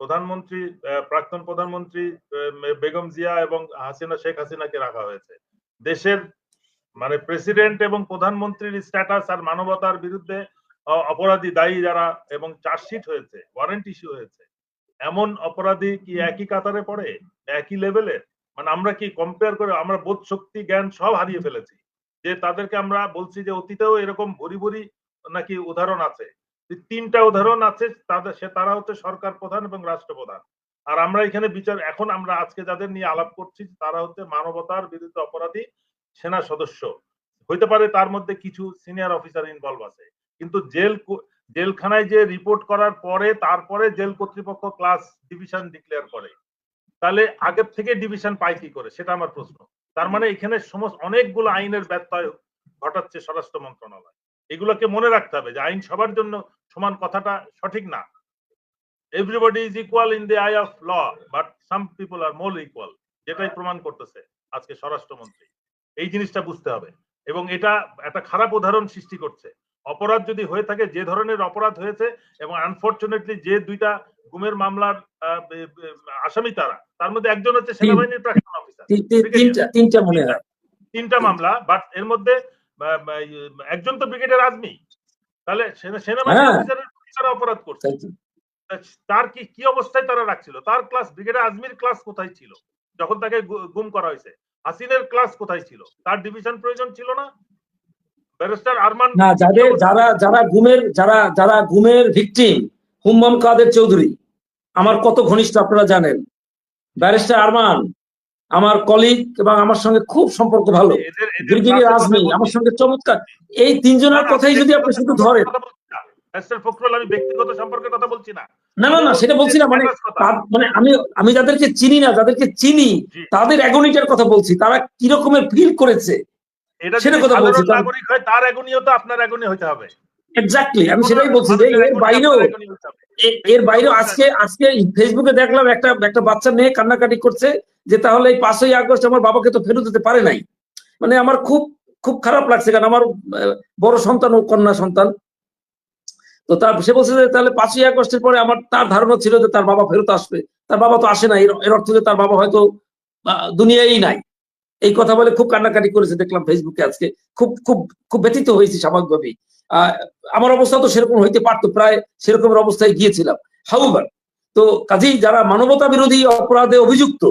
প্রধানমন্ত্রী প্রাক্তন প্রধানমন্ত্রী বেগম জিয়া এবং হাসিনা, শেখ হাসিনাকে রাখা হয়েছে। দেশের মানে প্রেসিডেন্ট এবং প্রধানমন্ত্রীর স্ট্যাটাস আর মানবতার বিরুদ্ধে অপরাধী দায়ী যারা এবং চার্জশিট হয়েছে ওয়ারেন্ট ইস্যু হয়েছে, এমন অপরাধী কি একই কাতারে পড়ে? একই লেভেলের মানে আমরা কি কম্পেয়ার করে, আমরা বোধ শক্তি, জ্ঞান সব হারিয়ে ফেলেছি। যে তাদেরকে আমরা বলছি যে অতীতেও এরকম ভরি ভরি নাকি উদাহরণ আছে। তিনটা উদাহরণ আছে তাদের সে তারা হচ্ছে সরকার প্রধান এবং রাষ্ট্রপ্রধান। আর আমরা এখানে বিচার, এখন আমরা আজকে যাদের নিয়ে আলাপ করছি, তারা হচ্ছে মানবতার বিরুদ্ধে অপরাধী সেনা সদস্য। হইতে পারে তার মধ্যে কিছু সিনিয়র অফিসার ইনভলভ আছে। কিন্তু জেল জেলখানায় যে রিপোর্ট করার পরে, তারপরে জেল কর্তৃপক্ষ ক্লাস ডিভিশন ডিক্লেয়ার করে। তাহলে আগের থেকে ডিভিশন পায় কি করে? সেটা আমার প্রশ্ন। তার মানে এখানে সমস্ত, অনেকগুলো আইনের ব্যত্যয় ঘটাচ্ছে স্বরাষ্ট্র মন্ত্রণালয়। এগুলোকে মনে রাখতে হবে যে আইন সবার জন্য সমান কথাটা সঠিক না। Everybody is equal in the eye of law but some people are more equal যেটাই প্রমাণ করতেছে আজকে স্বরাষ্ট্রমন্ত্রী। এই জিনিসটা বুঝতে হবে। এবং এটা একটা খারাপ উদাহরণ সৃষ্টি করছে। অপরাধ যদি হয়ে থাকে যে ধরনের অপরাধ হয়েছে এবং আনফর্চুনেটলি যে দুইটা গুমের মামলার আসামি তারা তার মধ্যে একজন হচ্ছে সেনাবাহিনীর প্রাক্তন অফিসার তিন- তিন- তিনটা মামলা বাট এর মধ্যে একজন তো ব্রিগেডের আজমি তাহলে সেনা- সেনাবাহিনী হ্যাঁ। অপরাধ করছে। তার কি কি অবস্থায় তারা রাখছিল? তার ক্লাস ব্রিগেডিয়ার আজমির ক্লাস কোথায় ছিল? যখন তাকে গুম করা হয়েছে হাসিনের ক্লাস কোথায় ছিল? তার ডিভিশন প্রয়োজন ছিল না? ব্যারিস্টার আরমান না যাদের যারা যারা ঘুমের যারা যারা ঘুমের ভিকটিম হুম্মাম কাদের চৌধুরী? আমার কত ঘনিষ্ঠ আপনারা জানেন। ব্যারিস্টার আরমান আমার কলিগ এবং আমার সঙ্গে খুব সম্পর্ক ভালো। ব্রিগেডিয়ার আজমি আমার সঙ্গে চমৎকার। এই তিনজনের কথাই যদি আপনি শুধু ধরেন। আমি ব্যক্তিগত সম্পর্কের কথা বলছি না। না না না সেটা বলছি না মানে মানে আমি আমি যাদেরকে চিনি না যাদেরকে চিনি তাদের অ্যাগনিটার কথা বলছি। তারা কি রকমের ফিল করেছে সেটা কথা বলছি, নাগরিক হয় তার এগনিও তো আপনার এগনি হতে হবে। এক্স্যাক্টলি আমি সেটাই বলছি যে এর বাইরেও এর বাইরেও আজকে আজকে ফেসবুকে দেখলাম একটা একটা বাচ্চা মেয়ে কান্নাকাটি করছে যে তাহলে এই পাঁচই আগস্ট আমার বাবাকে তো ফেরত দিতে পারে নাই। মানে আমার খুব খুব খারাপ লাগছে কারণ আমার বড় সন্তান ও কন্যা সন্তান। তো তার সে বলছে যে তাহলে পাঁচই আগস্টের পরে আমার তার ধারণা ছিল যে তার বাবা ফেরত আসবে। তার বাবা তো আসে না। এর অর্থ যে তার বাবা হয়তো আহ, দুনিয়ায় নাই। এই কথা বলে খুব কান্নাকাটি করেছে দেখলাম ফেসবুকে আজকে। খুব খুব খুব ব্যথিত হয়েছি স্বাভাবিকভাবেই আমার অবস্থা তো সেরকম হইতে পারতো, প্রায় সেরকমের অবস্থায় গিয়েছিলাম। হাউবার তো কাজেই যারা মানবতা বিরোধী অপরাধে অভিযুক্ত,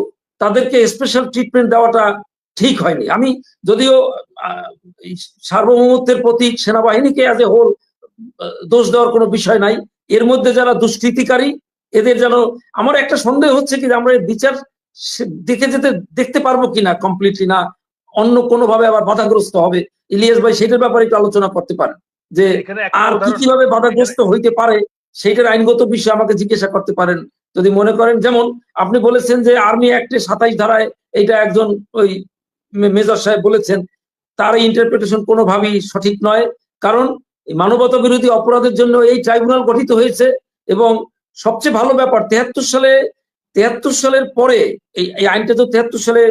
তাদেরকে স্পেশাল ট্রিটমেন্ট দেওয়াটা ঠিক হয়নি। আমি যদিও সার্বভৌমত্বের প্রতি সেনাবাহিনীকে আজ এ হোল দোষ দেওয়ার কোনো বিষয় নাই। এর মধ্যে যারা দুষ্কৃতিকারী, এদের যেন, আমার একটা সন্দেহ হচ্ছে কি আমরা বিচার দেখে যেতে দেখতে পারব কিনা কমপ্লিটলি না অন্য কোনো ভাবে আবার বাধাগ্রস্ত হবে? ইলিয়াস ভাই সেটার ব্যাপারে একটু আলোচনা করতে পারেন যে আর কি কীভাবে বাধাগ্রস্ত হইতে পারে সেইটার আইনগত বিষয়ে আমাকে জিজ্ঞাসা করতে পারেন। যদি মনে করেন যেমন আপনি বলেছেন যে আর্মি অ্যাক্টে সাতাইশ ধারায় এইটা একজন ওই মেজর সাহেব বলেছেন তার ইন্টারপ্রিটেশন কোনোভাবেই সঠিক নয়। কারণ মানবতা বিরোধী অপরাধের জন্য এই ট্রাইব্যুনাল গঠিত হয়েছে এবং সবচেয়ে ভালো ব্যাপার তেহাত্তর সালে তেহাত্তর সালের পরে এই আইনটা তো তেহাত্তর সালে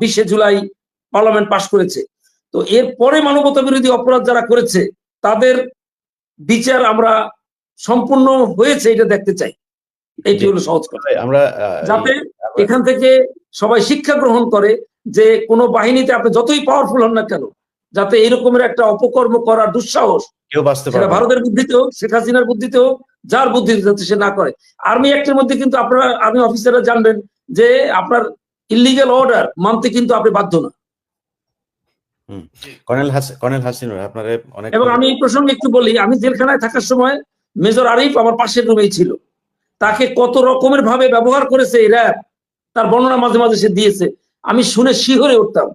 বিশে জুলাই পার্লামেন্ট পাশ করেছে। তো এর পরে মানবতা বিরোধী অপরাধ যারা করেছে তাদের বিচার আমরা সম্পূর্ণ হয়েছে এটা দেখতে চাই। এইটি হলো সহজ কথা। আমরা যাতে এখান থেকে সবাই শিক্ষা গ্রহণ করে যে কোনো বাহিনীতে আপনি যতই পাওয়ারফুল হন না কেন যাতে এরকমের একটা অপকর্ম করার দুঃসাহস সেটা ভারতের বুদ্ধিতে হোক শেখ হাসিনার বুদ্ধিতে হোক যার বুদ্ধিতে যাতে সে না করে। আর্মি অ্যাক্টের মধ্যে কিন্তু আপনারা আর্মি অফিসাররা জানবেন যে আপনার ইলিগেল অর্ডার মানতে কিন্তু আপনি বাধ্য না। কর্নেল কর্নেল হাসিনুর আপনার অনেক এবং আমি এই প্রসঙ্গে একটু বলি আমি জেলখানায় থাকার সময় মেজর আরিফ আমার পাশের রুমেই ছিল। তাকে কত রকমের ভাবে ব্যবহার করেছে এই র্যাব তার বর্ণনা মাঝে মাঝে সে দিয়েছে। আমি শুনে শিহরে উঠতাম।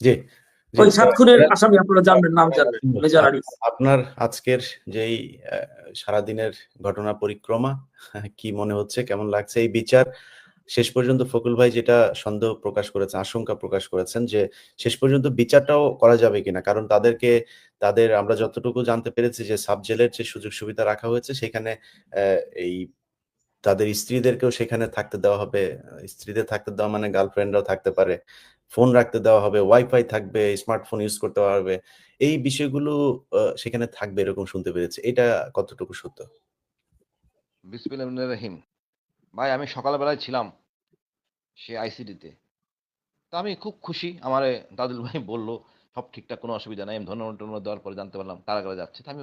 জি। ওই সাত খুনের আসামি আপনারা জানবেন নাম জানবেন মেজর আরিফ আপনার আজকের যেই সারাদিনের ঘটনা পরিক্রমা কি মনে হচ্ছে কেমন লাগছে? এই বিচার শেষ পর্যন্ত ফকুল ভাই যেটা সন্দেহ প্রকাশ করেছেন আশঙ্কা প্রকাশ করেছেন যে শেষ পর্যন্ত বিচারটাও করা যাবে কিনা? কারণ তাদেরকে তাদের আমরা যতটুকু জানতে পেরেছি যে সাব জেলের যে সুযোগ সুবিধা রাখা হয়েছে সেখানে আহ, এই তাদের স্ত্রীদেরকেও সেখানে থাকতে দেওয়া হবে স্ত্রীদের থাকতে দেওয়া মানে গার্লফ্রেন্ডরাও থাকতে পারে। ফোন রাখতে দেওয়া হবে ওয়াইফাই থাকবে স্মার্টফোন ইউজ করতে পারবে এই বিষয়গুলো সেখানে থাকবে এরকম শুনতে পেরেছি। এটা কতটুকু সত্য? রহিম। ভাই, আমি সকালবেলায় ছিলাম সে আইসিডিতে তা। আমি খুব খুশি, আমার দাদুল ভাই বলল, সব ঠিকঠাক, কোনো অসুবিধা নাই, আমি ধন্যবাদ দেওয়ার পরে জানতে পারলাম কারাগারে যাচ্ছে। তা আমি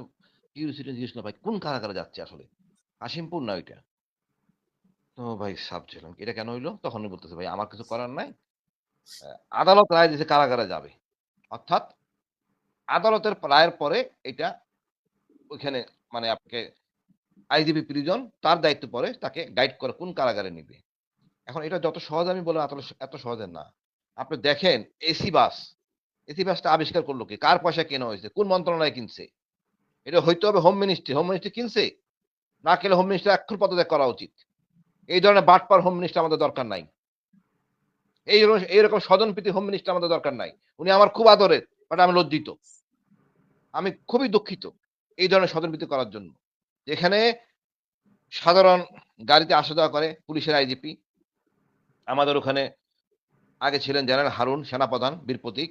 কিউরিয়াসিটি জিজ্ঞেস করলাম, ভাই, কোন কারাগারে যাচ্ছে আসলে? কাশিমপুর না ওইটা? তো ভাই, সাব ছিলাম। এটা কেন হইল? তখনই বলতেছে, ভাই, আমার কিছু করার নাই আদালত রায় দিয়েছে কারাগারে যাবে। অর্থাৎ আদালতের রায়ের পরে এটা ওইখানে মানে আপনাকে আইজিপি প্রিজন তার দায়িত্ব পড়ে তাকে গাইড করে কোন কারাগারে নিবে। এখন এটা যত সহজ আমি বললাম, এত সহজে না। আপনি দেখেন, এসি বাস, এসি বাসটা আবিষ্কার করল কি? কার পয়সা কেনা হয়েছে? কোন মন্ত্রণালয় কিনছে? এটা হইতে হবে হোম মিনিস্ট্রি হোম মিনিস্ট্রি কিনছে? না খেলে হোম মিনিস্টার এখন পদত্যাগ করা উচিত। এই ধরনের বাটপার হোম মিনিস্টার আমাদের দরকার নাই। এইরকম এইরকম স্বজনপ্রীতি হোম মিনিস্টার আমাদের দরকার নাই। উনি আমার খুব আদরের বাট আমি লজ্জিত। আমি খুবই দুঃখিত এই ধরনের স্বজনপ্রীতি করার জন্য। যেখানে সাধারণ গাড়িতে আসা যাওয়া করে পুলিশের আইজিপি আমাদের ওখানে আগে ছিলেন জেনারেল হারুন, সেনাপ্রধান, বীর প্রতীক।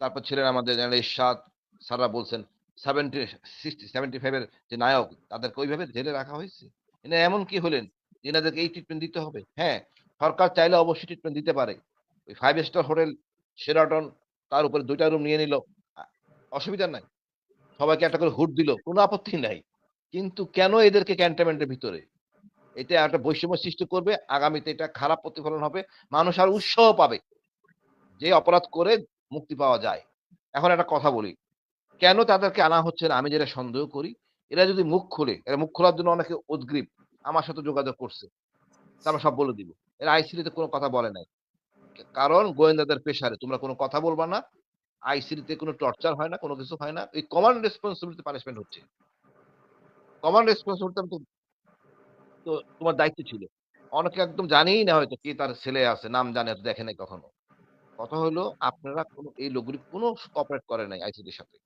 তারপর ছিলেন আমাদের জেনারেল ইরশাদ, স্যাররা বলছেন সেভেন্টি সিক্সটি সেভেন্টি ফাইভের যে নায়ক, তাদেরকে ওইভাবে জেলে রাখা হয়েছে। এনে এমন কি হলেন? এনাদেরকে এই ট্রিটমেন্ট দিতে হবে? হ্যাঁ সরকার চাইলে অবশ্যই ট্রিটমেন্ট দিতে পারে। ওই ফাইভ স্টার হোটেল সেরাটন তার উপরে দুইটা রুম নিয়ে নিল। অসুবিধা নাই। সবাইকে একটা করে হুট দিল। কোনো আপত্তি নাই। কিন্তু কেন এদেরকে ক্যান্টনমেন্টের ভিতরে? এটা একটা বৈষম্য সৃষ্টি করবে। আগামীতে এটা খারাপ প্রতিফলন হবে। মানুষ আর উৎসাহ পাবে যে অপরাধ করে মুক্তি পাওয়া যায়। এখন একটা কথা বলি। কেন তাদেরকে আনা হচ্ছে না? আমি যেটা সন্দেহ করি, এরা যদি মুখ খুলে, এরা মুখ খোলার জন্য অনেকে উদ্গ্রীব। আমার সাথে যোগাযোগ করছে। তা আমরা সব বলে দিব। এরা আইসিডিতে কোনো কথা বলে নাই। কারণ গোয়েন্দাদের পেশারে তোমরা কোনো কথা বলবা না। আইসিডিতে কোনো টর্চার হয় না, কোনো কিছু হয় না। এই কমন রেসপন্সিবিলিটি পানিশমেন্ট হচ্ছে। কমন রেসপন্সিবিলিটি তো তো তোমার দায়িত্ব ছিল। অনেকে একদম জানেই না হয়তো কে তার ছেলে আছে, নাম জানে দেখে নাই কখনো। কথা হলো, আপনারা কোনো, এই লোকগুলি কোনো কপারেট করে নাই আইসিডির সাথে।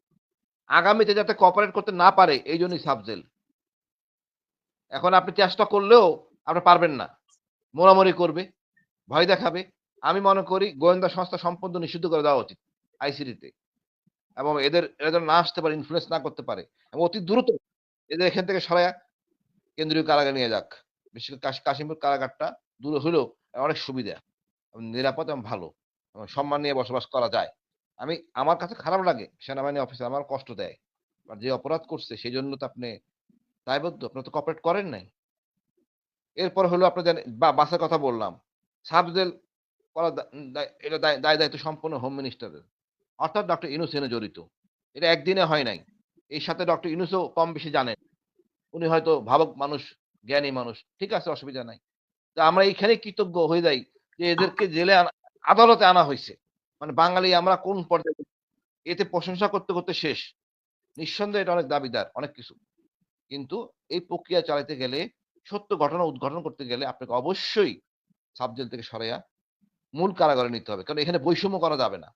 আগামীতে যাতে কপারেট করতে না পারে, এই জন্যই সাবজেল এখন আপনি চেষ্টা করলেও আপনি পারবেন না। মোড়ামুড়ি করবে, ভয় দেখাবে। আমি মনে করি গোয়েন্দা সংস্থা সম্পূর্ণ নিষিদ্ধ করে দেওয়া উচিত আইসিডিতে এবং এদের, এরা যেন না আসতে পারে ইনফ্লুয়েন্স না করতে পারে। এবং অতি দ্রুত এদের এখান থেকে সরায়া কেন্দ্রীয় কারাগারে নিয়ে যাক। বিশেষ করে কাশিমপুর কারাগারটা দূরে হলেও অনেক সুবিধা। এবং নিরাপদ এবং ভালো। এবং সম্মান নিয়ে বসবাস করা যায়। আমি, আমার কাছে খারাপ লাগে, সেনাবাহিনী অফিসার আমার কষ্ট দেয়। আর যে অপরাধ করছে, সেই জন্য তো আপনি দায়বদ্ধ। আপনি তো কপারেট করেন নাই। এরপর হলো আপনি জানেন বা, বাসের কথা বললাম। সাবজেল করা এটা দায় দায় দায়িত্ব সম্পূর্ণ হোম মিনিস্টারের অর্থাৎ ডক্টর ইনুসেনে জড়িত। এটা একদিনে হয় নাই। এর সাথে ডক্টর ইনুসও কম বেশি জানেন। উনি হয়তো ভাবক মানুষ, জ্ঞানী মানুষ। ঠিক আছে, অসুবিধা নাই। তা আমরা এইখানে কৃতজ্ঞ হয়ে যাই যে এদেরকে জেলে আদালতে আনা হয়েছে। মানে বাঙালি আমরা কোন পর্যায়ে এতে প্রশংসা করতে করতে শেষ। নিঃসন্দেহে এটা অনেক দাবিদার, অনেক কিছু। কিন্তু এই প্রক্রিয়া চালাতে গেলে সত্য ঘটনা উদ্ঘাটন করতে গেলে আপনাকে অবশ্যই সাবজেল থেকে সরাইয়া মূল কারাগারে নিতে হবে। কারণ এখানে বৈষম্য করা যাবে না।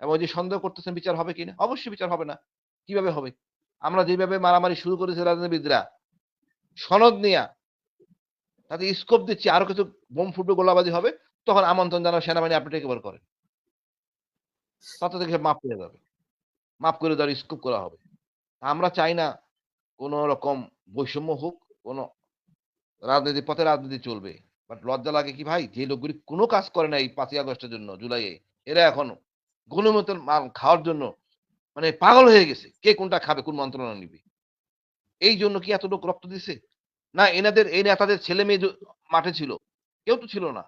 এবং যে সন্দেহ করতেছেন বিচার হবে কিনা অবশ্যই বিচার হবে না। কীভাবে হবে? আমরা যেভাবে মারামারি শুরু করেছি রাজনীতিবিদরা, সনদ নিয়া তাতে স্কোপ দিচ্ছি, আরও কিছু বোম ফুটবে গোলাবাজি হবে, তখন আমন্ত্রণ জানাও, সেনাবাহিনী আপনি টেকে বার করেন। তাতে থেকে মাফ করে যাবে মাফ করে দেওয়ার স্কোপ করা হবে। আমরা চাই না কোন রকম বৈষম্য হোক, কোন রাজনীতি পথে রাজনীতি চলবে। বাট লজ্জা লাগে কি ভাই? যে লোকগুলি কোনো কাজ করে না এই পাঁচই আগস্টের জন্য, জুলাইয়ে, এরা এখন গণমতের মাল খাওয়ার জন্য মানে পাগল হয়ে গেছে। কে কোনটা খাবে, কোন মন্ত্রণালয় নিবে? এই জন্য কি এত লোক রক্ত দিছে? না, এনাদের, এই নেতাদের ছেলে মেয়ে মাঠে ছিল, কেউ তো ছিল না।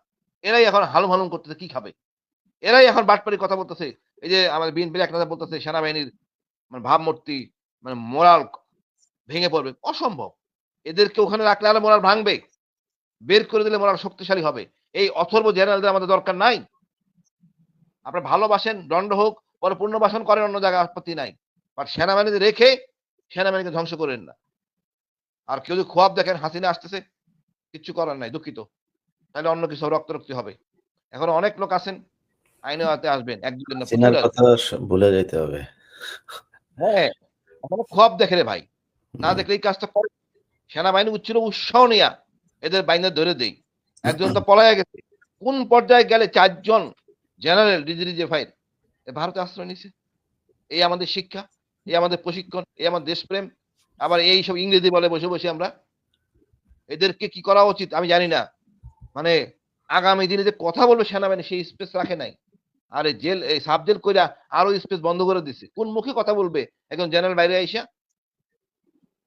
এরাই এখন হালুম হালুম করতেছে, কি খাবে? এরাই এখন বাটপাড়ি কথা বলতেছে, এই যে আমাদের বিএনপির এক নেতা বলতেছে, সেনাবাহিনীর মানে ভাবমূর্তি মানে মোরাল ভেঙে পড়বে। অসম্ভব। এদেরকে ওখানে রাখলে আরও মোরাল ভাঙবে। বের করে দিলে মোরাল শক্তিশালী হবে। এই অথর্ব জেনারেলদের আমাদের দরকার নাই। আপনারা ভালোবাসেন দণ্ড হোক পরে পুনর্বাসন করেন অন্য জায়গায় আপত্তি নাই। বাট সেনাবাহিনীতে রেখে সেনাবাহিনীকে ধ্বংস করেন না। আর কেউ যদি খোয়াব দেখেন হাসিনা আসতেছে কিচ্ছু করার নাই দুঃখিত। তাহলে অন্য কিছু রক্তারক্তি হবে। এখন অনেক লোক আছেন আইনে হাতে আসবেন একদিন না চেনার প্রচুর কথা স- ভুলে যেতে হবে। হ্যাঁ খোয়াব দেখে রে ভাই। না দেখলে এই কাজটা করে সেনাবাহিনী উচ্ছিল উৎসাহ নিয়া এদের বাইনে ধরে দেই। একজন তো পলাইয়া গেছে। কোন পর্যায়ে গেলে চারজন জেনারেল ডিজিডিজিএফআই ভারতে আশ্রয় নিছে। এই আমাদের শিক্ষা, এই আমাদের প্রশিক্ষণ, এই আমাদের দেশপ্রেম। আবার এই সব ইংরেজি বলে বসে বসে আমরা এদেরকে কি করা উচিত আমি জানি না। মানে আগামী দিনে যে কথা বলবে সেনাবাহিনী সেই স্পেস রাখে নাই। আরে জেল, এই সাব জেল কইরা আরও স্পেস বন্ধ করে দিছে। কোন মুখে কথা বলবে? একজন জেনারেল বাইরে আইসা।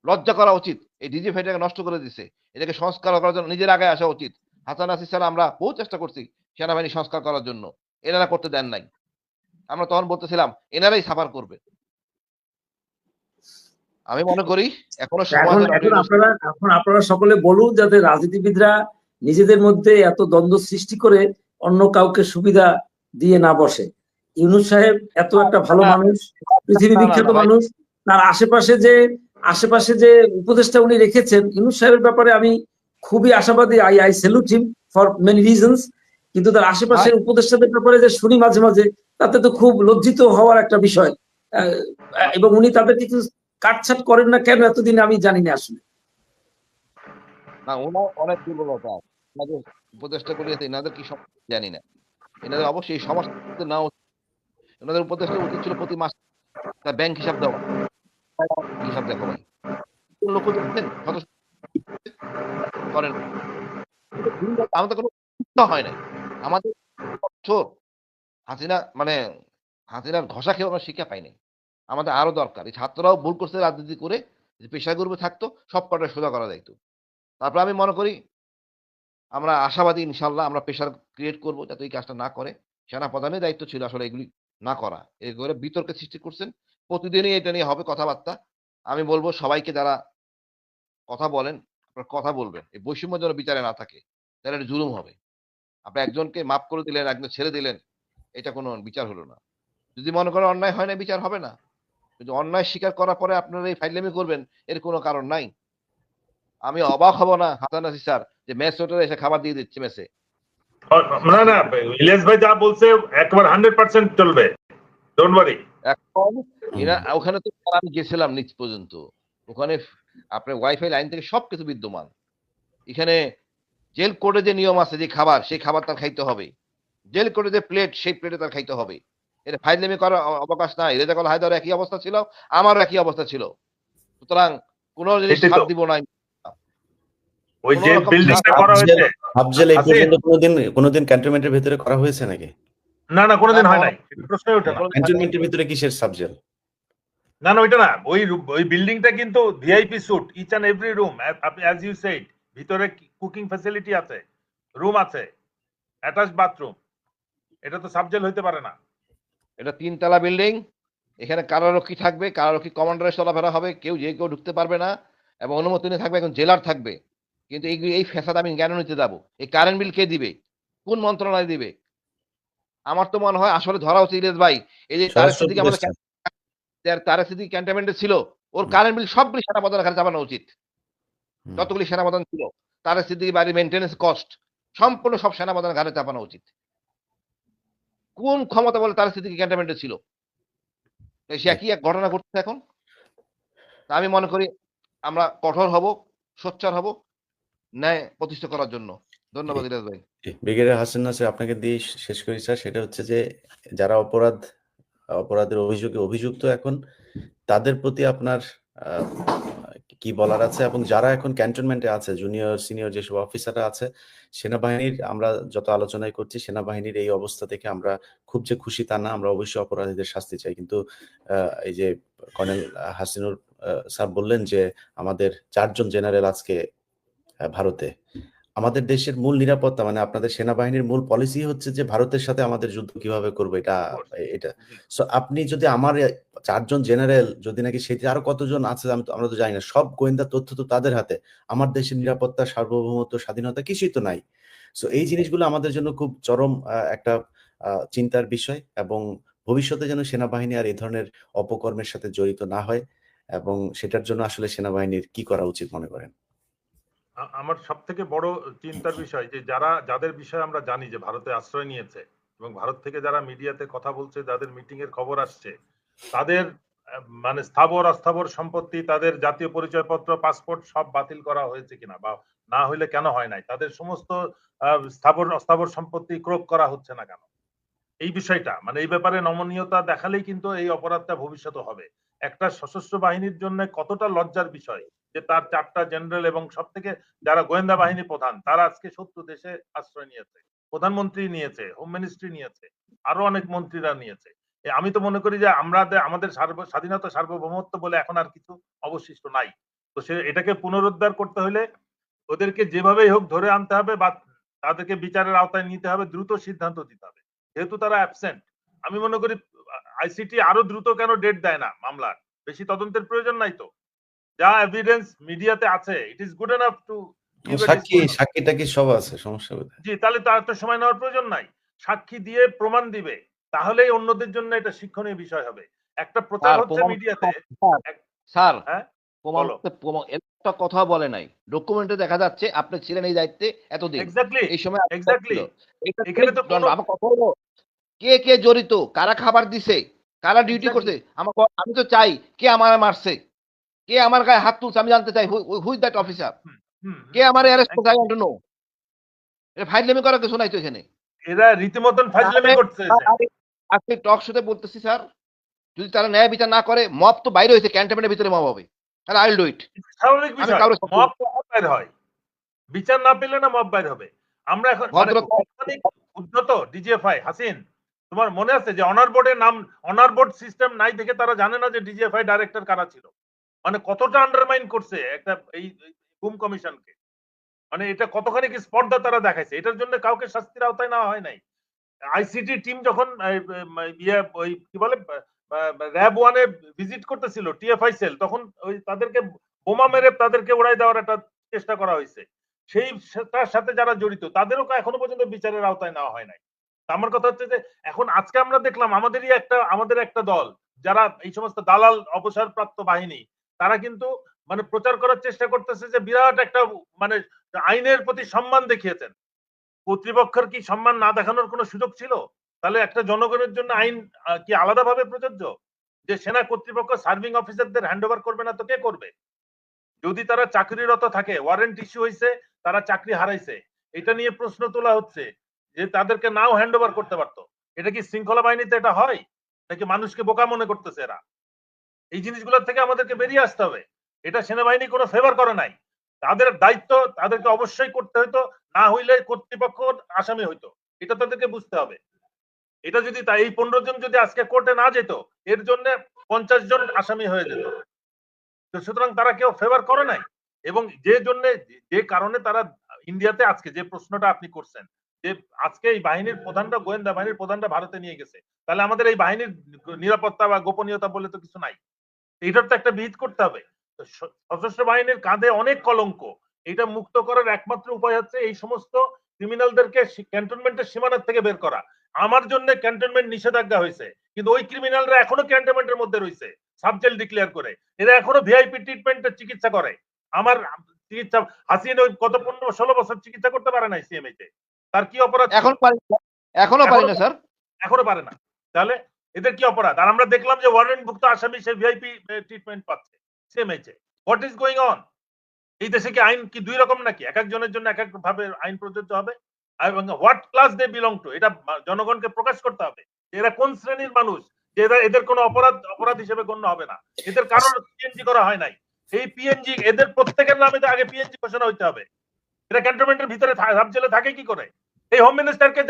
লজ্জা করা উচিত। এই ডিজি ফাইটাকে নষ্ট করে দিছে। এটাকে সংস্কার করার জন্য নিজের আগে আসা উচিত। হাসান আসিস স্যার আমরা বহু চেষ্টা করছি সেনাবাহিনী সংস্কার করার জন্য। এনারা করতে দেন নাই। আমরা তখন বলতেছিলাম এনারাই সাফার করবে। আমি মনে করি এখনও এখন আপনারা এখন আপনারা সকলে বলুন যাতে রাজনীতিবিদরা নিজেদের মধ্যে এত দ্বন্দ্ব সৃষ্টি করে অন্য কাউকে সুবিধা দিয়ে না বসে। ইউনুস সাহেব এত একটা ভালো মানুষ পৃথিবী বিখ্যাত মানুষ। তার আশেপাশে যে আশেপাশে যে উপদেশটা উনি রেখেছেন ইউনুস সাহেবের ব্যাপারে আমি খুবই আশাবাদী। I I salute him for many reasons কিন্তু তার আশেপাশের উপদেষ্টাদের ব্যাপারে যে শুনি মাঝে মাঝে তাতে তো খুব লজ্জিত হওয়ার একটা বিষয়। এবং উনি তাদের কিছু কাটছাট করেন না কেন এতদিন আমি জানি না আসলে। না ওনার অনেক দুর্বলতা আছে। উপদেষ্টা করিয়েছে এনাদের কি জানি না। এনাদের অবশ্যই এই সমস্যা না ওনাদের উপদেষ্টা উচিত ছিল প্রতি মাসে ব্যাংক হিসাব দেওয়া। হিসাব দেখো ভাই। কোন লোক দেখছেন করেন। আমাদের কোনো হয় নাই। আমাদের হাসিনা মানে হাসিনার ঘষা খেয়ে আমরা শিক্ষা পাই নাই আমাদের আরও দরকার। এই ছাত্ররাও ভুল করছে রাজনীতি করে পেশা গ্রুপে থাকতো, সব কটা সোজা করা যাইতো। তারপর আমি মনে করি, আমরা আশাবাদী ইনশাল্লাহ আমরা প্রেশার ক্রিয়েট করব যাতে এই কাজটা না করে। সেনা প্রধানের দায়িত্ব ছিল আসলে এগুলি না করা। এগুলো করে বিতর্কের সৃষ্টি করছেন। প্রতিদিনই এটা নিয়ে হবে কথাবার্তা। আমি বলব সবাইকে যারা কথা বলেন আপনার কথা বলবেন। এই বৈষম্য যেন বিচারে না থাকে তাহলে এটা জুলুম হবে। আপনি একজনকে মাফ করে দিলেন একজন ছেড়ে দিলেন এটা কোনো বিচার হলো না। যদি মনে করেন অন্যায় হয় না বিচার হবে না। যদি অন্যায় স্বীকার করার পরে আপনারা এই ফাইলামি করবেন এর কোনো কারণ নাই। আমি অবাক হব না হাসান আসি স্যার যে মেস হোটেলে এসে খাবার দিয়ে দিচ্ছে মেসে। না না ইলিয়াস ভাই যা বলছে একবার হান্ড্রেড পার্সেন্ট চলবে। ডোন্ট ওয়ারি এখন এরা ওখানে তো আমি গেছিলাম নিচ পর্যন্ত। ওখানে আপনার ওয়াইফাই লাইন থেকে সবকিছু বিদ্যমান। এখানে জেল কোডে যে নিয়ম আছে যে খাবার সেই খাবার তার খাইতে হবে। জেল কোডে যে প্লেট সেই প্লেটে তার খাইতে হবে। এটা ফাইজলামি করার অবকাশ নাই। রেজাকাল হায়দার একই অবস্থা ছিল আমারও একই অবস্থা ছিল। সুতরাং কোন জিনিস। ছাড় দিব না। ওই যে বিল্ডিংটা করা হয়েছে। আফজল এই পর্যন্ত কোনোদিন কোনোদিন ক্যান্টনমেন্টের ভিতরে করা হয়েছে নাকি? না না কোনোদিন হয় নাই। প্রশ্নই ওঠে। ক্যান্টনমেন্টের ভিতরে কিসের সাবজেক্ট না না ওইটা না। ওই ওই বিল্ডিংটা কিন্তু VIP suite each and every room as you said ভিতরে কুকিং ফ্যাসিলিটি আছে রুম আছে অ্যাটাচ বাথরুম এটা তো সাবজেল হইতে পারে না। এটা তিনতলা বিল্ডিং এখানে কারারক্ষী থাকবে কারারক্ষী কমান্ডারের চলাফেরা হবে কেউ যে কেউ ঢুকতে পারবে না এবং অনুমতি নিয়ে থাকবে এখন জেলার থাকবে। কিন্তু এই এই ফ্যাসাদ আমি কেন নিতে যাব? এই কারেন্ট বিল কে দিবে? কোন মন্ত্রণালয় দিবে? আমার তো মনে হয় আসলে ধরা উচিত ইলিয়াস ভাই এই যে আমাদের তার সিদ্দিকি ক্যান্টনমেন্টে ছিল ওর কারেন্ট বিল সবগুলি সেনাপ্রধানের কাছে চাপানো উচিত। যতগুলি সেনাপ্রধান ছিল তার সিদ্দিকি বাড়ির মেনটেন্স কস্ট সম্পূর্ণ সব সেনাপ্রধানের ঘাড়ে চাপানো উচিত। কোন ক্ষমতা বলে তার সিদ্দিকি ক্যান্টনমেন্টে ছিল? সে একই এক ঘটনা ঘটছে এখন? তা আমি মনে করি আমরা কঠোর হব সোচ্চার হব ন্যায় প্রতিষ্ঠা করার জন্য। ধন্যবাদ ইরাজ ভাই। ব্রিগেডিয়ার হাসান নাসির আপনাকে দিয়ে শেষ করি স্যার। সেটা হচ্ছে যে যারা অপরাধ অপরাধের অভিযোগে অভিযুক্ত এখন, তাদের প্রতি আপনার কি বলার আছে? এবং যারা এখন ক্যান্টনমেন্টে আছে জুনিয়র সিনিয়র যেসব অফিসাররা আছে, সেনাবাহিনীর আমরা যত আলোচনাই করছি, সেনাবাহিনীর এই অবস্থা থেকে আমরা খুব যে খুশি তা না, আমরা অবশ্যই অপরাধীদের শাস্তি চাই। কিন্তু এই যে কর্নেল হাসিনুর স্যার বললেন যে আমাদের চারজন জেনারেল আজকে ভারতে। আমাদের দেশের মূল নিরাপত্তা মানে আপনাদের সেনাবাহিনীর মূল পলিসি হচ্ছে যে ভারতের সাথে আমাদের যুদ্ধ কীভাবে করব এটা এটা। সো আপনি যদি আমার চারজন জেনারেল যদি নাকি সেটি আরও কতজন আছে আমি তো, আমরা তো জানি না, সব গোয়েন্দা তথ্য তো তাদের হাতে। আমার দেশের নিরাপত্তা, সার্বভৌমত্ব, স্বাধীনতা কিছুই তো নাই। সো এই জিনিসগুলো আমাদের জন্য খুব চরম একটা চিন্তার বিষয় এবং ভবিষ্যতে যেন সেনাবাহিনী আর এই ধরনের অপকর্মের সাথে জড়িত না হয় এবং সেটার জন্য আসলে সেনাবাহিনীর কি করা উচিত মনে করেন? আমার সব থেকে বড় চিন্তার বিষয় যে যারা, যাদের বিষয়ে আমরা জানি যে ভারতে আশ্রয় নিয়েছে এবং ভারত থেকে যারা মিডিয়াতে কথা বলছে, যাদের মিটিং এর খবর আসছে, তাদের মানে স্থাবর, অস্থাবর সম্পত্তি, তাদের জাতীয় পরিচয়পত্র, পাসপোর্ট সব বাতিল করা হয়েছে কিনা বা না হইলে কেন হয় নাই? তাদের সমস্ত স্থাবর, অস্থাবর সম্পত্তি ক্রোক করা হচ্ছে না কেন? এই বিষয়টা মানে এই ব্যাপারে নমনীয়তা দেখালেই কিন্তু এই অপরাধটা ভবিষ্যতে হবে। একটা সশস্ত্র বাহিনীর জন্য কতটা লজ্জার বিষয় যে তার চারটা জেনারেল এবং সব থেকে যারা গোয়েন্দা বাহিনী প্রধান, তারা আজকে শত্রু দেশে আশ্রয় নিয়েছে। প্রধানমন্ত্রী নিয়েছে হোম মিনিস্ট্রি নিয়েছে, আরও অনেক মন্ত্রীরা নিয়েছে। আমি তো মনে করি যে আমরা আমাদের স্বাধীনতা সার্বভৌমত্ব বলে এখন আর কিছু অবশিষ্ট নাই। তো সে, এটাকে পুনরুদ্ধার করতে হলে ওদেরকে যেভাবেই হোক ধরে আনতে হবে বা তাদেরকে বিচারের আওতায় নিতে হবে, দ্রুত সিদ্ধান্ত দিতে হবে। যেহেতু তারা অ্যাবসেন্ট আমি মনে করি আইসিটি আরও দ্রুত কেন ডেট দেয় না মামলার? বেশি তদন্তের প্রয়োজন নাই তো। যা এভিডেন্স মিডিয়াতে আছে it is good enough to সাক্ষী সাক্ষী টাকি সব আছে? সমস্যা জি তাহলে তার তো সময় নেওয়ার প্রয়োজন নাই। সাক্ষী দিয়ে প্রমাণ দিবে তাহলেই অন্যদের জন্য এটা শিক্ষণীয় বিষয় হবে। একটা প্রচার হচ্ছে মিডিয়াতে। স্যার হ্যাঁ? একটা কথা বলে নাই। ডকুমেন্টে দেখা যাচ্ছে আপনি ছিলেন এই দায়িত্বে এতদিন। এক্স্যাক্টলি এই সময় এখানে তো আমার কথা হলো কে কে জড়িত? কারা খাবার দিছে? কারা ডিউটি করছে? আমার আমি তো চাই কে আমার মারছে। কে আমার গায়ে হাত তুলছে আমি জানতে চাই। হুই দ্যাট অফিসার কে আমার অ্যারেস্ট করছে? আই ওয়ান্ট টু নো এটা ফাইজলামি করার কিছু নাই তো এখানে। এরা রীতিমতন ফাজলামি তাহলে- করছে আজকে টক শোতে বলতেছি স্যার যদি তারা ন্যায় বিচার না করে মব তো বাইরে হয়েছে ক্যান্টনমেন্টের ভিতরে মব হবে। তাহলে আই উইল ডু ইট স্বাভাবিক বিষয়। মব তো বাইর হয়। বিচার না পেলে না মব বাইর হবে। আমরা এখন মানে উদ্যত ডিজিএফআই হাসিন তোমার মনে আছে যে অনার বোর্ডের নাম অনার বোর্ড সিস্টেম নাই দেখে তারা জানে না যে ডিজিএফআই ডাইরেক্টর কারা ছিল? মানে কতটা আন্ডারমাইন করছে একটা এই গুম কমিশনকে? মানে এটা কতখানি কি স্পর্ধা তারা দেখাইছে? এটার জন্য কাউকে শাস্তির আওতায় নেওয়া হয় নাই। আইসিটি টিম যখন ইয়ে ওই কি বলে র্যাব ওয়ানে ভিজিট করতেছিল টিএফআই সেল তখন ওই তাদেরকে বোমা মেরে তাদেরকে উড়াই দেওয়ার একটা চেষ্টা করা হয়েছে। সেই তার সাথে যারা জড়িত, তাদেরও এখনও পর্যন্ত বিচারের আওতায় নেওয়া হয় নাই। আমার কথা হচ্ছে যে, এখন আজকে আমরা দেখলাম, আমাদেরই একটা, আমাদের একটা দল, যারা এই সমস্ত দালাল অবসরপ্রাপ্ত বাহিনী তারা কিন্তু মানে প্রচার করার চেষ্টা করতেছে যে বিরাট একটা মানে আইনের প্রতি সম্মান দেখিয়েছেন। কর্তৃপক্ষের কি সম্মান না দেখানোর কোনো সুযোগ ছিল? তাহলে একটা জনগণের জন্য আইন কি আলাদাভাবে প্রযোজ্য? যে সেনা কর্তৃপক্ষ সার্ভিং অফিসারদের হ্যান্ড করবে না তো কে করবে? যদি তারা চাকরিরত থাকে, ওয়ারেন্ট ইস্যু হয়েছে তারা চাকরি হারাইছে। এটা নিয়ে প্রশ্ন তোলা হচ্ছে যে তাদেরকে নাও হ্যান্ড করতে পারতো। এটা কি শৃঙ্খলা বাহিনীতে এটা হয়? নাকি মানুষকে বোকা মনে করতেছে এরা? এই জিনিসগুলোর থেকে আমাদেরকে বেরিয়ে আসতে হবে। এটা সেনাবাহিনী কোনো ফেভার করে নাই। তাদের দায়িত্ব তাদেরকে অবশ্যই করতে হইতো, না হইলে কর্তৃপক্ষ আসামি হইতো। এটা তাদেরকে বুঝতে হবে। এটা যদি তাই এই পনেরো জন যদি আজকে কোর্টে না যেত, এর জন্য পঞ্চাশ জন আসামি হয়ে যেত। তো সুতরাং তারা কেউ ফেভার করে নাই। এবং যে জন্য, যে কারণে তারা ইন্ডিয়াতে আজকে যে প্রশ্নটা আপনি করছেন, যে আজকে এই বাহিনীর প্রধানটা গোয়েন্দা বাহিনীর প্রধানটা ভারতে নিয়ে গেছে, তাহলে আমাদের এই বাহিনীর নিরাপত্তা বা গোপনীয়তা বলে তো কিছু নাই। এটার তো একটা বিহিত করতে হবে। সশস্ত্র বাহিনীর কাঁধে অনেক কলঙ্ক। এটা মুক্ত করার একমাত্র উপায় হচ্ছে এই সমস্ত ক্রিমিনালদেরকে ক্যান্টনমেন্টের সীমানার থেকে বের করা। আমার জন্য ক্যান্টনমেন্ট নিষেধাজ্ঞা হয়েছে। কিন্তু ওই ক্রিমিনালরা এখনও ক্যান্টনমেন্টের মধ্যে রয়েছে সাবজেল ডিক্লেয়ার করে। এরা এখনও ভিআইপি ট্রিটমেন্টের চিকিৎসা করে। আমার চিকিৎসা হাসিন ওই কত পনেরো ষোলো বছর চিকিৎসা করতে পারে নাই সিএমএ তে। তার কি অপরাধ? এখন পারি এখনও পারি না স্যার। এখনও পারে না। তাহলে এদের কি অপরাধ? আর আমরা দেখলাম যে ওয়ারেন্ট ভুক্ত আসামি সে ভিআইপি ট্রিটমেন্ট পাচ্ছে সেম হয়েছে হোয়াট ইজ গোয়িং অন এই দেশে কি আইন কি দুই রকম নাকি? এক একজনের জন্য এক এক ভাবে আইন প্রযোজ্য হবে? এবং what class they belong to এটা জনগণকে প্রকাশ করতে হবে এরা কোন শ্রেণির মানুষ? যে এরা, এদের কোনো অপরাধ অপরাধ হিসেবে গণ্য হবে না। এদের কারণ পিএনজি করা হয় নাই। এই পিএনজি এদের প্রত্যেকের নামে আগে পিএনজি ঘোষণা হইতে হবে। এরা ক্যান্টনমেন্টের ভিতরে সাব জেলে থাকে কি করে? এই হোম মিনিস্টারকে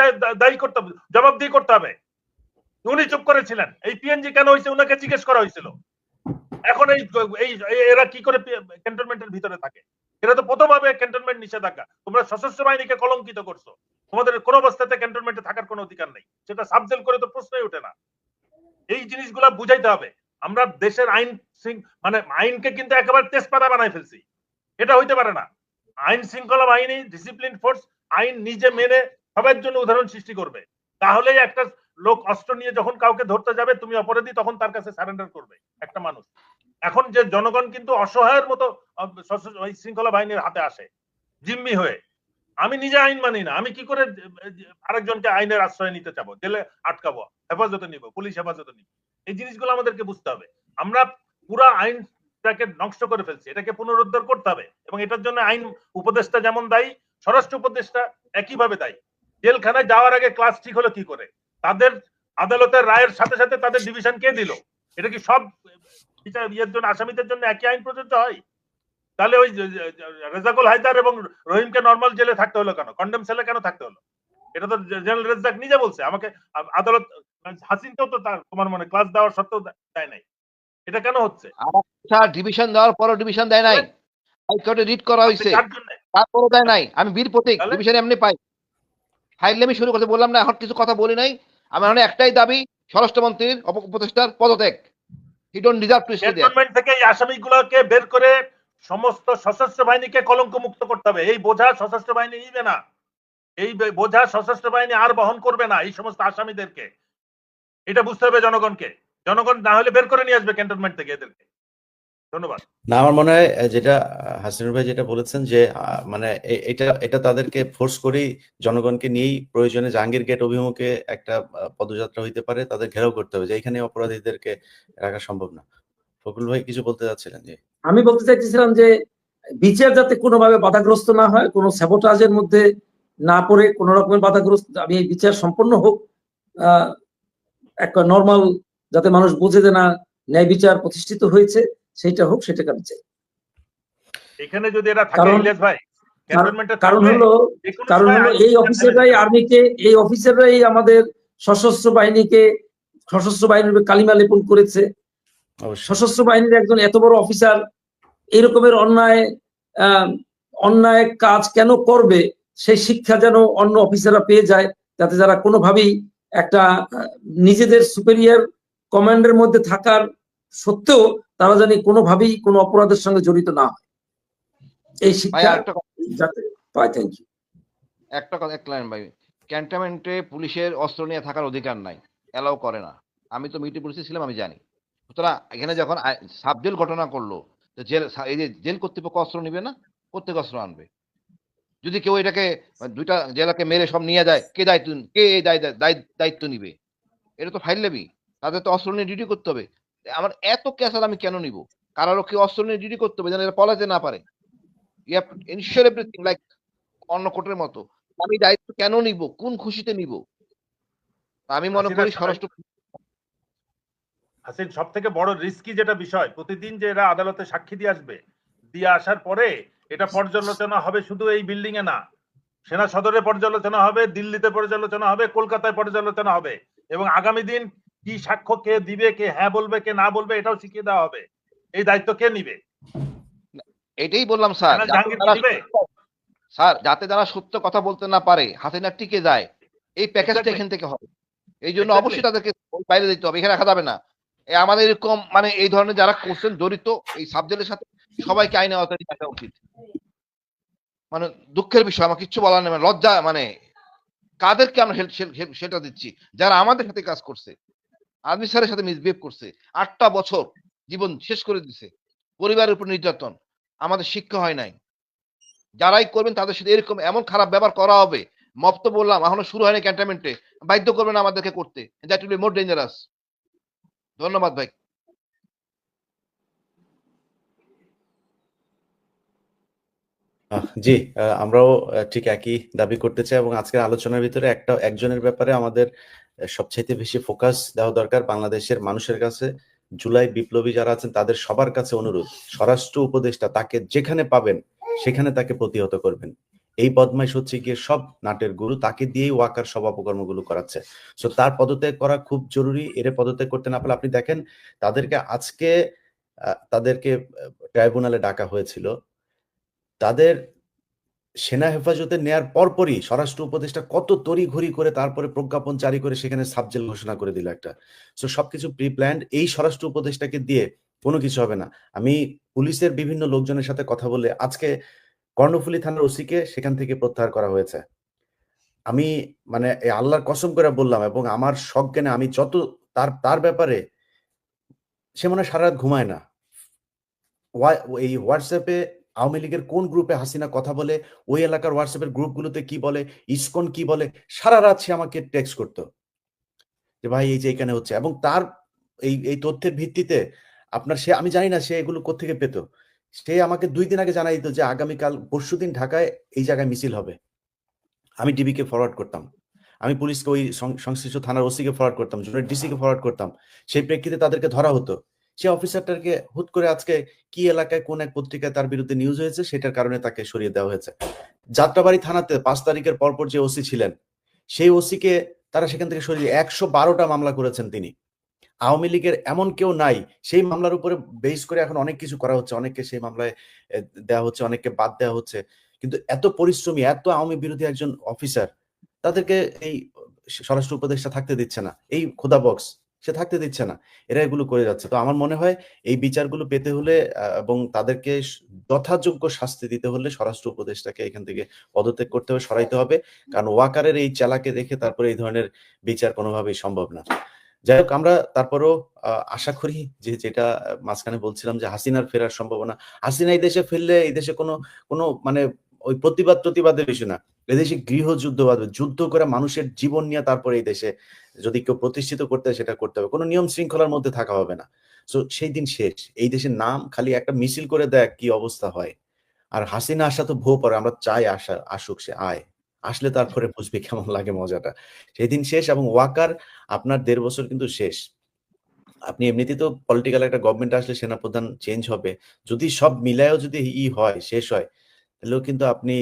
দায়ী করতে হবে, জবাবদিহি করতে হবে। উনি চুপ করেছিলেন। এই পিএনজি কেন হয়েছে ওনাকে জিজ্ঞেস করা হয়েছিল এখন এই এই এরা কি করে ক্যান্টনমেন্টের ভিতরে থাকে? এরা তো প্রথম হবে ক্যান্টনমেন্ট নিষেধাজ্ঞা। তোমরা সশস্ত্র বাহিনীকে কলঙ্কিত করছ। তোমাদের কোনো অবস্থাতে ক্যান্টনমেন্টে থাকার কোনো অধিকার নেই। সেটা সাবজেল করে তো প্রশ্নই ওঠে না। এই জিনিসগুলা বুঝাইতে হবে। আমরা দেশের আইন মানে আইনকে কিন্তু একেবারে তেজপাতা বানাই ফেলছি। এটা হইতে পারে না। আইন শৃঙ্খলা বাহিনী ডিসিপ্লিন ফোর্স আইন নিজে মেনে সবার জন্য উদাহরণ সৃষ্টি করবে। তাহলেই একটা লোক অস্ত্র নিয়ে যখন কাউকে ধরতে যাবে, তুমি অপরাধী, তখন তার কাছে সারেন্ডার করবে একটা মানুষ। এখন যে জনগণ কিন্তু অসহায়ের মতো শৃঙ্খলা বাহিনীর হাতে আসে, জিম্মি হয়ে। আমি নিজে আইন মানি না, আমি কি করে আরেকজনকে আইনের আশ্রয় নিতে চাবো? জেলে আটকাবো, হেফাজতে নিব, পুলিশ হেফাজতে নিব? এই জিনিসগুলো আমাদেরকে বুঝতে হবে। আমরা পুরা আইনটাকে নষ্ট করে ফেলছি, এটাকে পুনরুদ্ধার করতে হবে এবং এটার জন্য আইন উপদেষ্টা যেমন দায়ী, স্বরাষ্ট্র উপদেষ্টা একইভাবে দায়ী। জেলখানায় যাওয়ার আগে ক্লাস ঠিক হলো কি করে? তাদের আদালতের রায়ের সাথে সাথে তাদের ডিভিশন কে দিল? এটা কি সব বিচার ইয়ের জন্য আসামিদের জন্য একই আইন প্রযোজ্য হয়? তাহলে ওই রেজাকুল হায়দার এবং রহিমকে নর্মাল জেলে থাকতে হলো কেন? কন্ডেম সেলে কেন থাকতে হলো? এটা তো জেনারেল রেজাক নিজে বলছে। আমাকে আদালত হাসিনকেও তো তার তোমার মনে ক্লাস দেওয়ার সত্ত্বেও দেয় নাই। এটা কেন হচ্ছে? স্যার ডিভিশন দেওয়ার পরও ডিভিশন দেয় নাই। হাইকোর্টে রিট করা হয়েছে। তারপরও দেয় নাই। আমি বীর প্রতীক ডিভিশন এমনি পাই। ফাইল আমি শুরু করতে বললাম না এখন কিছু কথা বলি নাই। আমার মনে একটাই দাবি স্বরাষ্ট্রমন্ত্রীর উপদেষ্টার পদত্যাগ। He don't deserve to stay there থেকে এই আসামিগুলোকে বের করে সমস্ত সশস্ত্র বাহিনীকে কলঙ্ক মুক্ত করতে হবে। এই বোঝা সশস্ত্র বাহিনী নিবে না। এই বোঝা সশস্ত্র বাহিনী আর বহন করবে না এই সমস্ত আসামিদেরকে। এটা বুঝতে হবে জনগণকে। জনগণ না হলে বের করে নিয়ে আসবে ক্যান্টনমেন্ট থেকে এদেরকে। ধন্যবাদ। না আমার মনে হয় যেটা হাসিনুর ভাই যেটা বলেছেন যে আহ, মানে এটা এটা তাদেরকে ফোর্স করেই জনগণকে নিয়েই প্রয়োজনে জাহাঙ্গীর গেট অভিমুখে একটা পদযাত্রা হইতে পারে তাদের ঘেরাও করতে হবে যে এখানে অপরাধীদেরকে রাখা সম্ভব না। ফকুল ভাই কিছু বলতে চাচ্ছিলেন? যে আমি বলতে চাইতেছিলাম যে বিচার যাতে কোনোভাবে বাধাগ্রস্ত না হয় কোনো স্যাবোটাজের মধ্যে না পড়ে কোনো রকমের বাধাগ্রস্ত আমি এই বিচার সম্পন্ন হোক আহ, একটা নর্মাল যাতে মানুষ বুঝে যে না ন্যায় বিচার প্রতিষ্ঠিত হয়েছে সেটা হোক সেটাকে আমি চাই। এখানে যদি এরা থাকে কারণ- ইলিয়াস ভাই কারণ হলো কারণ হলো এই অফিসাররাই আর্মিকে এই অফিসাররাই আমাদের সশস্ত্র বাহিনীকে সশস্ত্র বাহিনীর কালিমা লেপন করেছে। সশস্ত্র বাহিনীর একজন এত বড় অফিসার এই রকমের অন্যায় আহ, অন্যায় কাজ কেন করবে? সেই শিক্ষা যেন অন্য অফিসাররা পেয়ে যায় যাতে যারা কোনোভাবেই একটা নিজেদের সুপেরিয়ার কমান্ডের মধ্যে থাকার সত্ত্বেও তারা জানি কোনোভাবেই কোনো অপরাধের সঙ্গে জড়িত না হয়। এই শিক্ষা একটা কথা- যাতে পায় থ্যাংক ইউ একটা কথা এক লাইন ভাই। ক্যান্টনমেন্টে পুলিশের অস্ত্র নিয়ে থাকার অধিকার নাই। অ্যালাউ করে না। আমি তো মিলিটারি পুলিশে ছিলাম আমি জানি। সুতরাং এখানে যখন সাবজেল ঘটনা করল জেল এই যে জেল কর্তৃপক্ষ অস্ত্র নিবে না? প্রত্যেক অস্ত্র আনবে। যদি কেউ এটাকে দুইটা জেলাকে মেরে সব নিয়ে যায় কে দায়িত্ব কে দায়িত্ব নিবে? এটা তো ফাইল লেবি। তাদের তো অস্ত্র নিয়ে ডিউটি করতে হবে। আমার এত ক্যাসার আমি কেন নিব? কারারক্ষী অস্ত্র নিয়ে ডিউটি করতে হবে যেন এরা পলাতে না পারে? You have insure everything like অন্য কোর্টের মতো। আমি দায়িত্ব কেন নিব? কোন খুশিতে নিব? আমি মনে করি স্বরাষ্ট্র হাসিন সব থেকে বড় রিস্কি যেটা বিষয় প্রতিদিন যে এরা আদালতে সাক্ষী দিয়ে আসবে দিয়ে আসার পরে এটা পর্যালোচনা হবে শুধু এই বিল্ডিং এ না। সেনা সদরে পর্যালোচনা হবে দিল্লিতে পর্যালোচনা হবে কলকাতায় পর্যালোচনা হবে এবং আগামী দিন কি সাক্ষ্য কে দিবে কে হ্যাঁ বলবে কে না বলবে এটাও শিখিয়ে দেওয়া হবে। এই দায়িত্ব কে নিবে? এটাই বললাম স্যার? স্যার যাতে তারা সত্য কথা বলতে না পারে হাসিনা টিকে যায় এই প্যাকেজটা এখান থেকে হবে। এই জন্য অবশ্যই তাদেরকে বাইরে দিতে হবে এখানে রাখা যাবে না। আমাদের এরকম মানে এই ধরনের যারা কোশ্চেন জড়িত এই সাবজেক্টের সাথে সবাইকে আইনে আওতায় নিয়ে উচিত। মানে দুঃখের বিষয় আমার কিচ্ছু বলার নেই মানে লজ্জা মানে কাদেরকে আমরা সেটা দিচ্ছি যারা আমাদের সাথে কাজ করছে। আর্মি স্যারের সাথে মিসবিহেভ করছে। আটটা বছর জীবন শেষ করে দিছে। পরিবারের উপর নির্যাতন। আমাদের শিক্ষা হয় নাই। যারাই করবেন তাদের সাথে এরকম এমন খারাপ ব্যবহার করা হবে। মপ তো বললাম, এখনও শুরু হয়নি ক্যান্টনমেন্টে বাধ্য করবেন আমাদেরকে করতে। That will be more dangerous ধন্যবাদ ভাই। জি আমরাও ঠিক একই দাবি করতে চাই এবং আজকের আলোচনার ভিতরে একটা, একজনের ব্যাপারে আমাদের সবচাইতে বেশি ফোকাস দেওয়া দরকার বাংলাদেশের মানুষের কাছে। জুলাই বিপ্লবী যারা আছেন, তাদের সবার কাছে অনুরোধ, স্বরাষ্ট্র উপদেষ্টা তাকে যেখানে পাবেন, সেখানে তাকে প্রতিহত করবেন। এই বদমাইশ হচ্ছে গিয়ে সব নাটের গুরু, তাকে দিয়েই ওয়াকার সব অপকর্মগুলো করাচ্ছে। সো তার পদত্যাগ করা খুব জরুরি, এর পদত্যাগ করতে না পারলে আপনি দেখেন, তাদেরকে আজকে তাদেরকে ট্রাইব্যুনালে ডাকা হয়েছিল। তাদের সেনা হেফাজতে নেয়ার পরপরই স্বরাষ্ট্র উপদেষ্টা কত তড়িঘড়ি করে তারপরে প্রজ্ঞাপন জারি করে সেখানে সাবজেল ঘোষণা করে দিল একটা। সো সবকিছু প্রি প্ল্যান্ড এই স্বরাষ্ট্র উপদেষ্টাকে দিয়ে কোনো কিছু হবে না। আমি পুলিশের বিভিন্ন লোকজনের সাথে কথা বলে আজকে কর্ণফুলী থানার ওসিকে সেখান থেকে প্রত্যাহার করা হয়েছে। আমি মানে আল্লাহর কসম করে বললাম এবং আমার সজ্ঞানে আমি যত তার তার ব্যাপারে সে মনে সারা রাত ঘুমায় না। এই হোয়াটসঅ্যাপে আওয়ামী লীগের কোন গ্রুপে হাসিনা কথা বলে? ওই এলাকার হোয়াটসঅ্যাপের গ্রুপগুলোতে কি বলে? ইসকন কি বলে? সারা রাত সে আমাকে টেক্সট করতো। যে ভাই এই যে এখানে হচ্ছে। এবং তার এই এই তথ্যের ভিত্তিতে আপনার সে, আমি জানি না সে এগুলো কোত্থেকে পেত। সে আমাকে দুই দিন আগে জানাই দিত যে আগামীকাল পরশু দিন ঢাকায় এই জায়গায় মিছিল হবে। আমি ডিবিকে ফরওয়ার্ড করতাম। আমি পুলিশকে ওই সংশ্লিষ্ট থানার ওসিকে ফরওয়ার্ড করতাম। জুনিয়র ডিসিকে ফরওয়ার্ড করতাম। সেই প্রেক্ষিতে তাদেরকে ধরা হতো। সে অফিসারটাকে হুট করে আজকে কি এলাকায় কোন এক পত্রিকায় তার বিরুদ্ধে নিউজ হয়েছে, সেটার কারণে তাকে সরিয়ে দেওয়া হয়েছে। যাত্রাবাড়ি থানাতে পাঁচ তারিখের পরপর যে ওসি ছিলেন, সেই ওসিকে তারা সেখান থেকে সরিয়ে একশো বারোটা মামলা করেছেন তিনি। আওয়ামী লীগের এমন কেউ নাই, সেই মামলার উপরে বেস করে এখন অনেক কিছু করা হচ্ছে, অনেককে সেই মামলায় দেওয়া হচ্ছে, অনেককে বাদ দেওয়া হচ্ছে। কিন্তু এত পরিশ্রমী, এত আওয়ামী বিরোধী একজন অফিসার তাদেরকে এই স্বরাষ্ট্র উপদেষ্টা থাকতে দিচ্ছে না। এই খোদা বক্স সে থাকতে দিচ্ছে না। এরা এগুলো করে যাচ্ছে। তো আমার মনে হয় এই বিচারগুলো পেতে হলে এবং তাদেরকে যথাযোগ্য শাস্তি দিতে হলে স্বরাষ্ট্র উপদেষ্টাকে এখান থেকে পদত্যাগ করতে হবে, সরাইতে হবে। কারণ ওয়াকারের এই চালাকে দেখে তারপরে এই ধরনের বিচার কোনোভাবেই সম্ভব না। যাই হোক, আমরা তারপরও আশা করি যে যেটা মাঝখানে বলছিলাম যে হাসিনার ফেরার সম্ভাবনা। হাসিনা এই দেশে ফিরলে এই দেশে কোনো কোনো মানে ওই প্রতিবাদ প্রতিবাদের বিষয় না। এদেশে গৃহযুদ্ধ বাঁধবে যুদ্ধ করে মানুষের জীবন নিয়ে তারপরে এই দেশে যদি কেউ প্রতিষ্ঠিত করতে হয়, সেটা করতে হবে। কোনো নিয়ম শৃঙ্খলার মধ্যে থাকা হবে না। তো সেই দিন শেষ। এই দেশের নাম খালি একটা মিছিল করে দেয় কি অবস্থা হয়। আর হাসিনা আসা তো ভো পরে আমরা চাই আসা আসুক সে, আয়। আসলে তারপরে বুঝবে কেমন লাগে মজাটা। সেই দিন শেষ এবং ওয়াকার আপনার দেড় বছর কিন্তু শেষ। আপনি এমনিতে তো পলিটিক্যাল একটা গভর্নমেন্ট আসলে সেনাপ্রধান চেঞ্জ হবে। যদি সব মিলায়ও যদি ই হয়, শেষ হয়, তাহলেও কিন্তু আপনি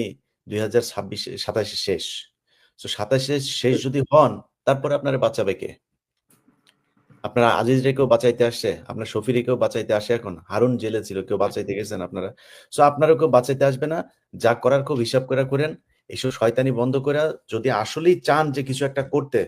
দুই হাজার ছাব্বিশে সাতাশে শেষ। তো সাতাশে শেষ যদি হন তারপরে আপনার বাঁচাবে কে? আপনারা আজিজ রেকেও বাঁচাইতে আসছে আপনার শফিরে কেউ বাঁচাইতে আসে এখন। হারুন জেলে ছিল কেউ বাঁচাইতে গেছেন আপনারা। সো আপনারা কেউ বাঁচাইতে আসবে না। যা করার খুব হিসাব করে করেন। এইসব শয়তানি বন্ধ করে যদি আসলেই চান যে কিছু একটা করতে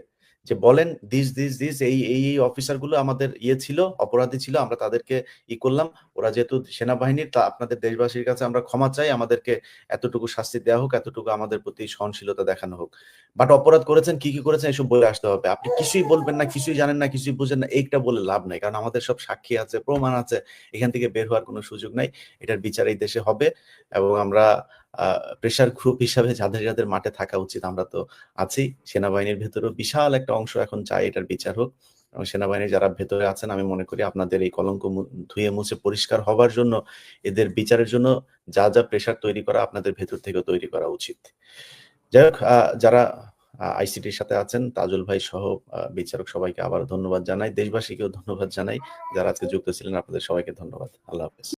যে বলেন, দিস দিস দিস এই এই এই অফিসারগুলো আমাদের ইয়ে ছিল, অপরাধী ছিল, আমরা তাদেরকে ই করলাম। ওরা যেহেতু সেনাবাহিনীর তা আপনাদের দেশবাসীর কাছে আমরা ক্ষমা চাই, আমাদেরকে এতটুকু শাস্তি দেওয়া হোক, এতটুকু আমাদের প্রতি সহনশীলতা দেখানো হোক। বাট অপরাধ করেছেন, কি কি করেছেন, এসব বলে আসতে হবে। আপনি কিছুই বলবেন না, কিছুই জানেন না, কিছুই বুঝেন না, এইটা বলে লাভ নাই। কারণ আমাদের সব সাক্ষী আছে, প্রমাণ আছে, এখান থেকে বের হওয়ার কোনো সুযোগ নাই। এটার বিচার এই দেশে হবে এবং আমরা প্রেশার গ্রুপ হিসাবে যাদের যাদের মাঠে থাকা উচিত, আমরা তো আছি। সেনাবাহিনীর ভেতরেও বিশাল একটা অংশ এখন চাই এটার বিচার হোক। এবং সেনাবাহিনীর যারা ভেতরে আছেন, আমি মনে করি আপনাদের এই কলঙ্ক ধুয়ে মুছে পরিষ্কার হবার জন্য এদের বিচারের জন্য যা যা প্রেশার তৈরি করা আপনাদের ভেতর থেকে তৈরি করা উচিত। যাই হোক যারা আইসিটির সাথে আছেন, তাজুল ভাই সহ বিচারক সবাইকে আবার ধন্যবাদ জানাই। দেশবাসীকেও ধন্যবাদ জানাই। যারা আজকে যুক্ত ছিলেন, আপনাদের সবাইকে ধন্যবাদ। আল্লাহ হাফেজ।